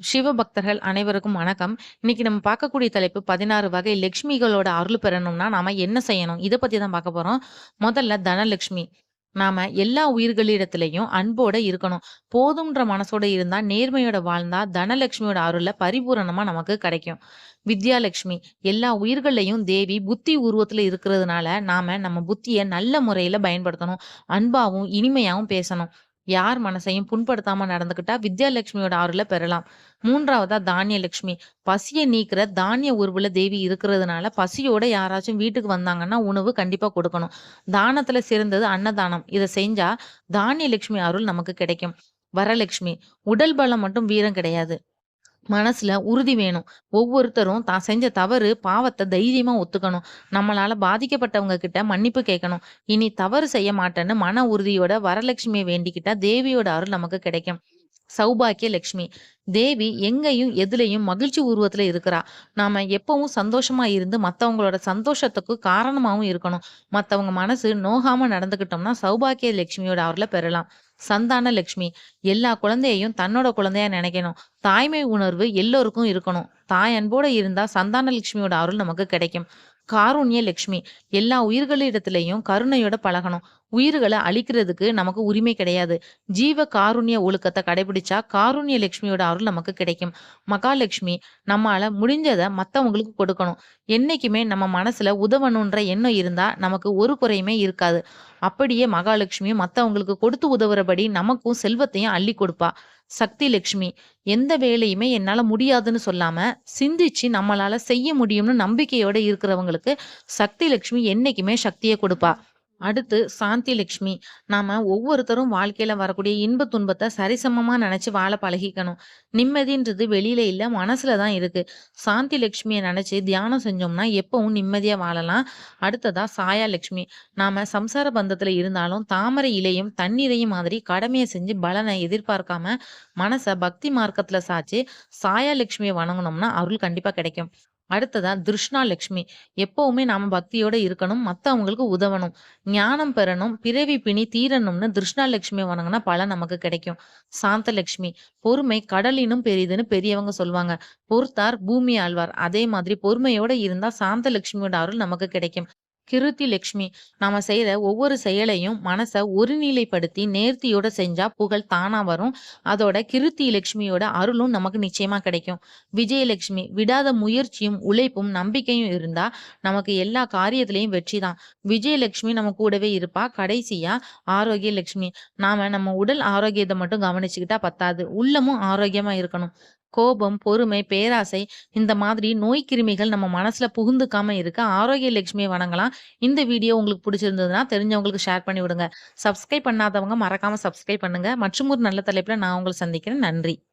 சிவபக்தர்கள் அனைவருக்கும் வணக்கம். இன்னைக்கு நம்ம பார்க்கக்கூடிய தலைப்பு 16 வகை லக்ஷ்மிகளோட அருள் பெறணும்னா, நாம என்ன செய்யணும்? இதை பத்தி தான் பார்க்க போறோம். முதல்ல தனலட்சுமி. நாம எல்லா உயிர்களிடத்திலயும் அன்போட இருக்கணும். போதும்ன்ற மனசோட இருந்தா, நேர்மையோட வாழ்ந்தா, தனலட்சுமியோட அருள பரிபூரணமா நமக்கு கிடைக்கும். வித்யாலட்சுமி. எல்லா உயிர்களையும் தேவி புத்தி உருவத்துல இருக்கிறதுனால, நாம நம்ம புத்திய நல்ல முறையில பயன்படுத்தணும். அன்பாவும், இனிமையாவும் பேசணும். யார் மனசையும் புண்படுத்தாம நடந்துகிட்டா வித்யாலட்சுமியோட ஆறுல பெறலாம். மூன்றாவதா தானிய லட்சுமி பசியை நீக்கிற தானிய உருவுல தேவி இருக்கிறதுனால, பசியோட யாராச்சும் வீட்டுக்கு வந்தாங்கன்னா, உணவு கண்டிப்பா கொடுக்கணும். தானத்துல சிறந்தது அன்னதானம். இதை செஞ்சா, தானியலட்சுமி அருள் நமக்கு கிடைக்கும். வரலட்சுமி. உடல் பலம் மட்டும் வீரம் கிடையாது. மனசுல உறுதி வேணும். ஒவ்வொருத்தரும் தான் செஞ்ச தவறு, பாவத்தை தைரியமா ஒத்துக்கணும். நம்மளால பாதிக்கப்பட்டவங்க கிட்ட மன்னிப்பு கேட்கணும். இனி தவறு செய்ய மாட்டேன்னு மன உறுதியோட வரலட்சுமியை வேண்டிக்கிட்டா, தேவியோட அருள் நமக்கு கிடைக்கும். சௌபாக்கிய லட்சுமி. தேவி எங்கேயும், எதுலையும் மகிழ்ச்சி உருவத்துல இருக்கிறா. நாம எப்பவும் சந்தோஷமா இருந்து, மத்தவங்களோட சந்தோஷத்துக்கு காரணமாவும் இருக்கணும். மத்தவங்க மனசு நோகாம நடந்துக்கிட்டோம்னா, சௌபாக்கிய லட்சுமியோட அவர்ல பெறலாம். சந்தான லக்ஷ்மி எல்லா குழந்தையையும் தன்னோட குழந்தையா நினைக்கணும். தாய்மை உணர்வு எல்லோருக்கும் இருக்கணும். தாய் அன்போட இருந்தா, சந்தான லட்சுமியோட அருள் நமக்கு கிடைக்கும். காருண்ய லக்ஷ்மி எல்லா உயிர்களிடத்திலையும் கருணையோட பழகணும். உயிர்களை அழிக்கிறதுக்கு நமக்கு உரிமை கிடையாது. ஜீவ காருண்ய ஒழுக்கத்தை கடைபிடிச்சா, காருண்ய லட்சுமியோட அருள் நமக்கு கிடைக்கும். மகாலட்சுமி. நம்மால முடிஞ்சதை மத்தவங்களுக்கு கொடுக்கணும். என்னைக்குமே நம்ம மனசுல உதவணுன்ற எண்ணம் இருந்தா, நமக்கு ஒரு குறையுமே இருக்காது. அப்படியே மகாலட்சுமியும் மத்தவங்களுக்கு கொடுத்து உதவுறபடி, நமக்கும் செல்வத்தையும் அள்ளி கொடுப்பா. சக்தி லட்சுமி. எந்த வேலையுமே என்னால் முடியாதுன்னு சொல்லாம, சிந்திச்சு நம்மளால செய்ய முடியும்னு நம்பிக்கையோட இருக்கிறவங்களுக்கு, சக்தி லட்சுமி என்னைக்குமே சக்தியை கொடுப்பா. அடுத்து சாந்தி லட்சுமி. நாம ஒவ்வொருத்தரும் வாழ்க்கையில வரக்கூடிய இன்ப துன்பத்தை சரிசமமா நினைச்சு வாழ பழகிக்கணும். நிம்மதின்றது வெளியில இல்ல, மனசுல தான் இருக்கு. சாந்தி லட்சுமியை நினைச்சு தியானம் செஞ்சோம்னா, எப்பவும் நிம்மதியா வாழலாம். அடுத்ததா சாயா லட்சுமி. நாம சம்சார பந்தத்துல இருந்தாலும், தாமரை இலையும், தண்ணீரையும் மாதிரி கடமையை செஞ்சு பலனை எதிர்பார்க்காம, மனச பக்தி மார்க்கத்துல சாய்ச்சு, சாயா லட்சுமியை வணங்கினோம்னா அருள் கண்டிப்பா கிடைக்கும். அடுத்ததா திருஷ்ணா லக்ஷ்மி எப்பவுமே நாம பக்தியோட இருக்கணும். மத்தவங்களுக்கு உதவணும். ஞானம் பெறணும். பிறவி பிணி தீரணும்னு திருஷ்ணா லட்சுமிய வணங்குனா பலன் நமக்கு கிடைக்கும். சாந்த லட்சுமி. பொறுமை கடலினும் பெரியதுன்னு பெரியவங்க சொல்லுவாங்க பொறுத்தார் பூமி ஆழ்வார். அதே மாதிரி பொறுமையோட இருந்தா, சாந்த லட்சுமியோட அருள் நமக்கு கிடைக்கும். கிருத்தி லக்ஷ்மி நாம செய்ற ஒவ்வொரு செயலையும் மனசை ஒருநிலைப்படுத்தி, நேர்த்தியோட செஞ்சா புகழ் தானா வரும். அதோட கிருத்தி லக்ஷ்மியோட அருளும் நமக்கு நிச்சயமா கிடைக்கும். விஜயலட்சுமி. விடாத முயற்சியும், உழைப்பும், நம்பிக்கையும் இருந்தா, நமக்கு எல்லா காரியத்திலையும் வெற்றி தான். விஜயலட்சுமி நம்ம கூடவே இருப்பா. கடைசியா ஆரோக்கிய லட்சுமி. நாம நம்ம உடல் ஆரோக்கியத்தை மட்டும் கவனிச்சுக்கிட்டா பத்தாது. உள்ளமும் ஆரோக்கியமா இருக்கணும். கோபம், பொறுமை, பேராசை இந்த மாதிரி நோய் கிருமிகள் நம்ம மனசுல புகுந்துக்காம இருக்க, ஆரோக்கிய லட்சுமியை வணங்கலாம். இந்த வீடியோ உங்களுக்கு பிடிச்சிருந்ததுன்னா, தெரிஞ்சவங்களுக்கு ஷேர் பண்ணி விடுங்க. சப்ஸ்கிரைப் பண்ணாதவங்க மறக்காம சப்ஸ்கிரைப் பண்ணுங்க. மற்றும் ஒரு நல்ல தலைப்புல நான் உங்களை சந்திக்கிறேன். நன்றி.